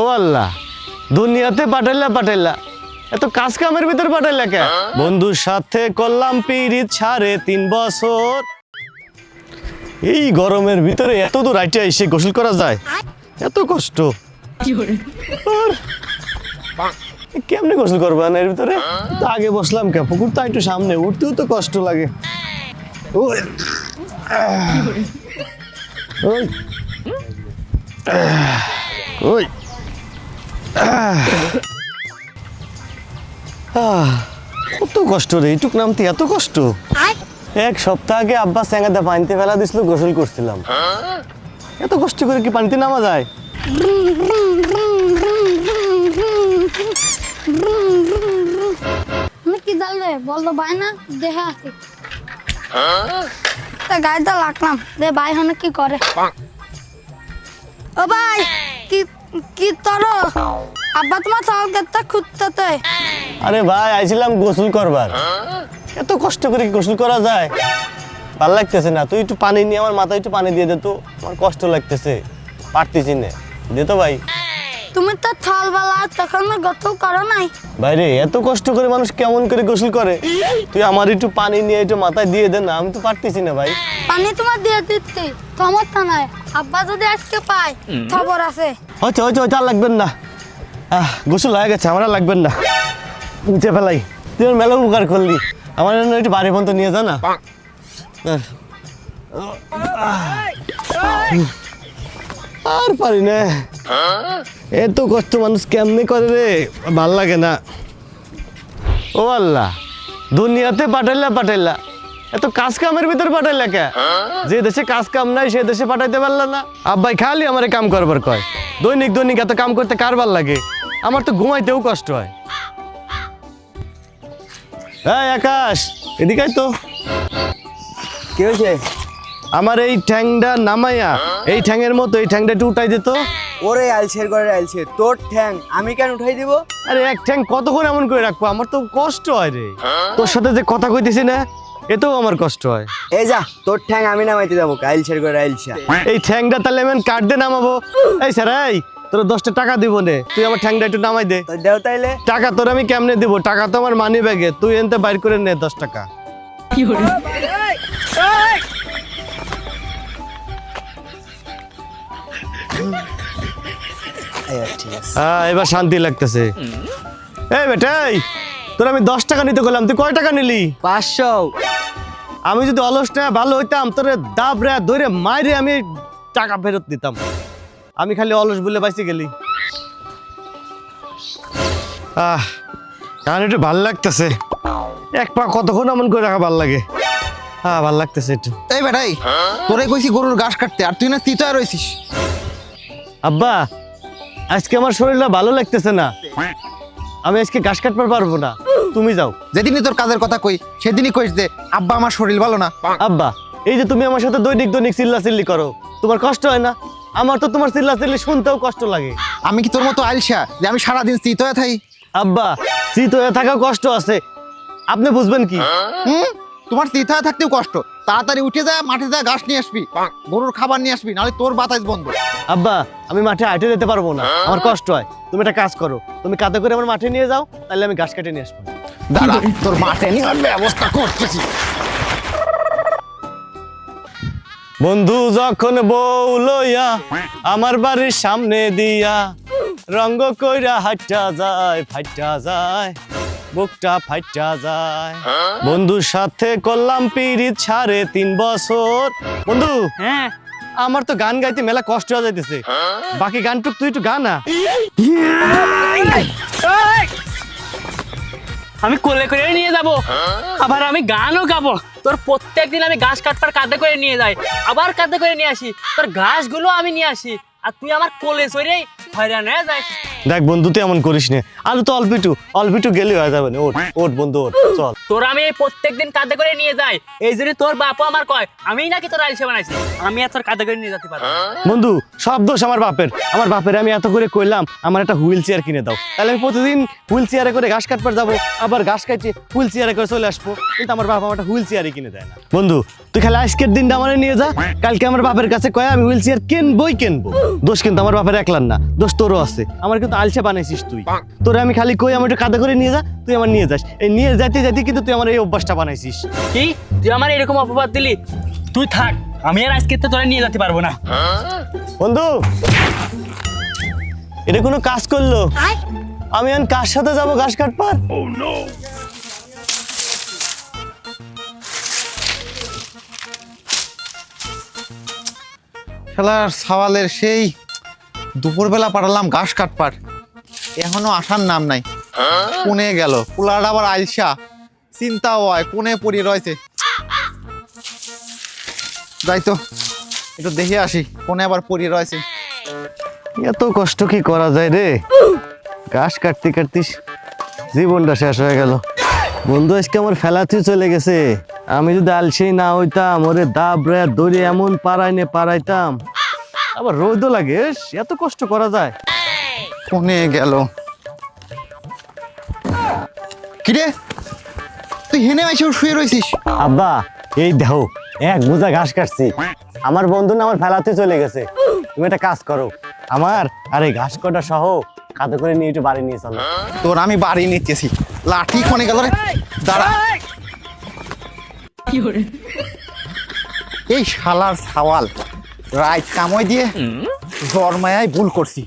ও আল্লাহ দুনিয়াতে পাঠাইলা পাঠাইলা। এত কাজ কামের ভিতর পাঠাইলা কে? বন্ধুর সাথে করলাম পিরিত সাড়ে তিন বছর। এই গরমের ভিতরে এত দূর আইটে এসে গোসল করা যায়? এত কষ্ট। কেমনে গোসল করবা না এর ভিতরে? তো আগে বসলাম কে? পুকুর তো একটু সামনে উঠতেও তো কষ্ট লাগে। ওই। ওই। কত কষ্ট রে এইটুক নামতে এত কষ্ট? এক সপ্তাহ আগে আব্বা স্যাঙ্গাতে পানিতে ফেলা দিছিল গোসল করছিলাম। এত কষ্ট করে কি পানিতে নামা যায়? কি জানলে বলতো ভাই না দেহে আসি তা গাড়িতে লাগলাম দে ভাই হনে কি করে? ও ভাই কি কি তোর? আব্বা তোমার চাল কেটে খুঁজতে আরে ভাই আইছিলাম গোসল করবার। এত কষ্ট করে কি গোসল করা যায়? ভালো লাগতেছে না তুই একটু পানি নিয়ে আমার মাথায় একটু পানি দিয়ে দে তো আমার কষ্ট লাগতেছে। পারতেছি না। দে তো ভাই। তুমি তো থলবেলা তখন গোসল করো নাই। ভাই রে এত কষ্ট করে মানুষ কেমন করে গোসল করে? তুই আমার একটু পানি নিয়ে একটু মাথায় দিয়ে দে না আমি তো পারতেছি না ভাই। পানি তোমার দিয়ে দিচ্ছি সমস্যা নাই। আব্বা যদি আজকে পায় খবর আছে। হচ্ছে হচ্ছে হচ্ছে আর লাগবেন না। আহ, গোসল হয়ে গেছে, আমার আর লাগবেন না। নিচে ফেলাই। তুই মেলা উপকার করলি। আমার একটু বাড়ি পর্যন্ত নিয়ে যা না। আর পারি না। এত কষ্ট মানুষ কেমনে করে রে? ভালো লাগে না। ও আল্লাহ, দুনিয়াতে পাঠাইলা পাঠাইলা। এত কাজ কামের ভিতর পাঠাইলা কে? যে দেশে কাজ কাম নাই সে দেশে পাঠাইতে পারলা না। আব্বাই খালি আমারে কাম করবার কয়। দৈনিক দৈনিক এত কাম করতে কার ভালো লাগে। আমার তো ঘুমাইতেও কষ্ট হয়। এই আকাশ এদিকে তো। কি হয়েছে? আমার এই ঠ্যাংটা নামাইয়া এই ঠ্যাংয়ের মতো এই ঠ্যাংটা একটু উঠাই দিত ওরে আলছের করে আলছে তোর ঠ্যাং আমি কেন উঠাই দিব? আরে এক ঠ্যাং কতক্ষণ এমন করে রাখব? আমার তো কষ্ট হয় রে। তোর সাথে যে কথা কইতেছি না এতেও আমার কষ্ট হয়। এই যা তোর ঠ্যাং আমি নামাইতে যাব করে এই ঠ্যাংটা তাহলে আমি কাট দিয়ে নামাবো। এই স্যার এই তোর দশটা টাকা দিব নে। তুই আমার ঠ্যাংটা একটু নামাই দে। দেও তাইলে। টাকা তোর আমি কেমনে দিব? টাকা তো আমার মানি ব্যাগে তুই এনতে বাইর করে নে দশ টাকা। হ্যাঁ এবার শান্তি লাগতেছে। এই বেটাই তোর আমি দশ টাকা নিতে গেলাম তুই কয় টাকা নিলি? পাঁচশো। আমি যদি অলস না ভালো হইতাম তোরে দাব রে ধরে মাইরে আমি টাকা ফেরত দিতাম। আমি খালি অলস বলে বাইসে গেলি। আহ কারণ একটু ভালো লাগতেছে। এক পা কতক্ষণ এমন করে রাখা ভালো লাগে? হ্যাঁ ভালো লাগতেছে একটু। এই বেটাই তোরে কইছি গরুর ঘাস কাটতে আর তুই না তিতা রইছিস। আব্বা আজকে আমার শরীরটা ভালো লাগতেছে না। আমি আজকে ঘাস কাটবার পারব না। তুমি যাও। যেদিনই তোর কাজের কথা কই সেদিনই কইস যে আব্বা আমার শরীর ভালো না। আব্বা এই যে তুমি আমার সাথে দৈনিক দৈনিক চিল্লা চিল্লি করো তোমার কষ্ট হয় না? আমার তো তোমার চিল্লা চিল্লি শুনতেও কষ্ট লাগে। আমি কি তোর মতো আলসা যে আমি সারাদিন স্থিত হয়ে থাই? আব্বা স্থিত হয়ে থাকা কষ্ট আছে। আপনি বুঝবেন কি? হুম? তোমার হয়ে থাকতেও কষ্ট। তাড়াতাড়ি উঠে যা মাঠে যা ঘাস নিয়ে আসবি। গরুর খাবার নিয়ে আসবি নাহলে তোর বাতাস বন্ধ। আব্বা আমি মাঠে হাঁটে যেতে পারব না। আমার কষ্ট হয়। তুমি একটা কাজ করো। তুমি কাঁধে করে আমার মাঠে নিয়ে যাও তাহলে আমি ঘাস কেটে নিয়ে আসব। দাঁড়া তোর মাঠে নিয়ে ব্যবস্থা করতেছি। বন্ধু যখন বউ লইয়া আমার বাড়ির সামনে দিয়া রঙ্গ কইরা হাইটা যায় ফাইটা যায়। বুকটা ফাইটা যায়। বন্ধুর সাথে করলাম পিরিত সাড়ে তিন বছর। বন্ধু হ্যাঁ। আমার তো গান গাইতে মেলা কষ্ট হয়ে যাইতেছে। বাকি গানটুক তুই একটু গানা আমি কোলে করে নিয়ে যাব। আবার আমি গানও গাবো। তোর প্রত্যেক দিন আমি ঘাস কাটবার কাঁধে করে নিয়ে যাই। আবার কাঁধে করে নিয়ে আসি। তোর ঘাসগুলো আমি নিয়ে আসি। আর তুই আমার কোলে চড়েই হয়রান হয়ে যাস। দেখ বন্ধু তুই এমন করিস না। আর তো অল্প একটু অল্প একটু গেলে হয়ে যাবে না। ওট ওট বন্ধু ওট চল। তোর আমি এই প্রত্যেকদিন কাঁধে করে নিয়ে যাই। এই জন্য তোর বাপু আমার কয় আমিই নাকি তোর আলসে বানাইছি? আমি আর তোর কাঁধে করে নিয়ে যেতে পারব বন্ধু সব দোষ আমার বাপের। আমার বাপের আমি এত করে কইলাম আমার একটা হুইল চেয়ার কিনে দাও। তাহলে আমি প্রতিদিন হুইল চেয়ারে করে ঘাস কাটবার যাব আবার ঘাস কাটিয়ে হুইল চেয়ারে করে চলে আসব। কিন্তু আমার বাপ আমার একটা হুইল চেয়ারই কিনে দেয় না। বন্ধু তুই খালি আজকের দিনটা আমার নিয়ে যা কালকে আমার বাপের কাছে কয় আমি হুইল চেয়ার কিনবই কিনবো। দোষ কিন্তু আমার বাপের একলার না দোষ তোরও আছে। আমার কিন্তু আলসা বানাইছিস তুই। তোরে আমি খালি কই আমার একটু কাদা করে নিয়ে যা তুই আমার নিয়ে যাস। এই নিয়ে যাইতে যাইতে কিন্তু তুই আমার এই অভ্যাসটা বানাইছিস। কি? তুই আমার এরকম অপবাদ দিলি? তুই থাক আমি আর আজকে তো তোরা নিয়ে যেতে পারব না। বন্ধু এটা কোনো কাজ করল? আমি এখন কার সাথে যাব ঘাস কাটবার? খেলার সওয়ালের সেই দুপুরবেলা পাঠালাম ঘাস কাটপার এখনও আসার নাম নাই। কোনে গেল, পোলার আবার আলসা। চিন্তা হয়, কোনে পড়ে রয়েছে। যাই তো, একটু দেখে আসি, কোনে আবার পড়ে রয়েছে। এত কষ্ট কি করা যায় রে? ঘাস কাটতে কাটতে জীবনটা শেষ হয়ে গেল। বন্ধু, আজকে আমার ফেলাতে চলে গেছে। আমি যদি আলসেই না হইতাম, ওরে দাব রে দড়ি এমন পাড়াইনে পাড়াইতাম। আবার রোদও লাগে এত কষ্ট করা যায়। কোনে গেল। কিরে? তুই হেনে আইসে শুয়ে রয়েছিস আব্বা এই দেখো এক বোঝা ঘাস কাটছি। আমার বন্ধু না আমার ফেলাতে চলে গেছে। তুমি একটা কাজ করো। আমার আর এই ঘাস কটা সহ কাঁধে করে নিয়ে একটু বাড়ি নিয়ে চলো। তোর আমি বাড়ি নিতেছি। লাঠি কোনে গেল রে? দাঁড়া। এই শালার ছাওয়াল রাইট কাময় দিয়ে জন্মায় ভুল করছি।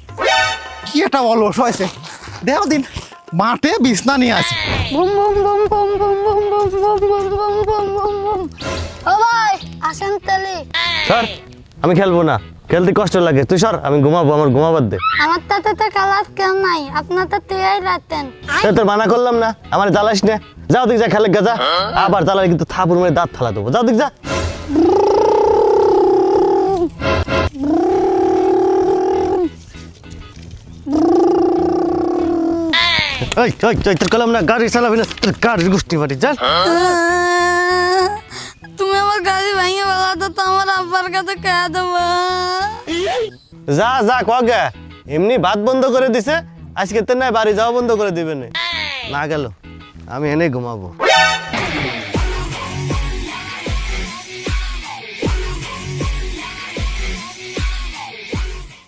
কি একটা অলস হয়েছে দেও দিন মাঠে বিছনা নিয়ে আসি boom boom boom boom boom boom boom boom boom boom boom boom boom ও ভাই আসেন তাহলে সর আমি খেলব না খেলতে কষ্ট লাগে তুই সর আমি ঘুমাবো আমার ঘুমাবার দে আমার তাতে তো কালার কেউ নাই আপনার তো তুই রাখতেন সে তোর মানা করলাম না আমার জ্বালাস না যাও দিক যা খেলে গা আবার জ্বালালে কিন্তু থাপুর মেরে দাঁত ফালা দেবো যাও দিক যা তোর কলম না গাড়ি চালাবি না তোর গাড়ির গোষ্ঠী বাড়ি যা। তুমি আমার গাড়ি ভেঙে তো আমার আব্বার কাছে কে দেবো। যা যা কগে এমনি ভাত বন্ধ করে দিছে আজকে তো নাই বাড়ি যাওয়া বন্ধ করে দিবে না। না গেল আমি এনে ঘুমাবো।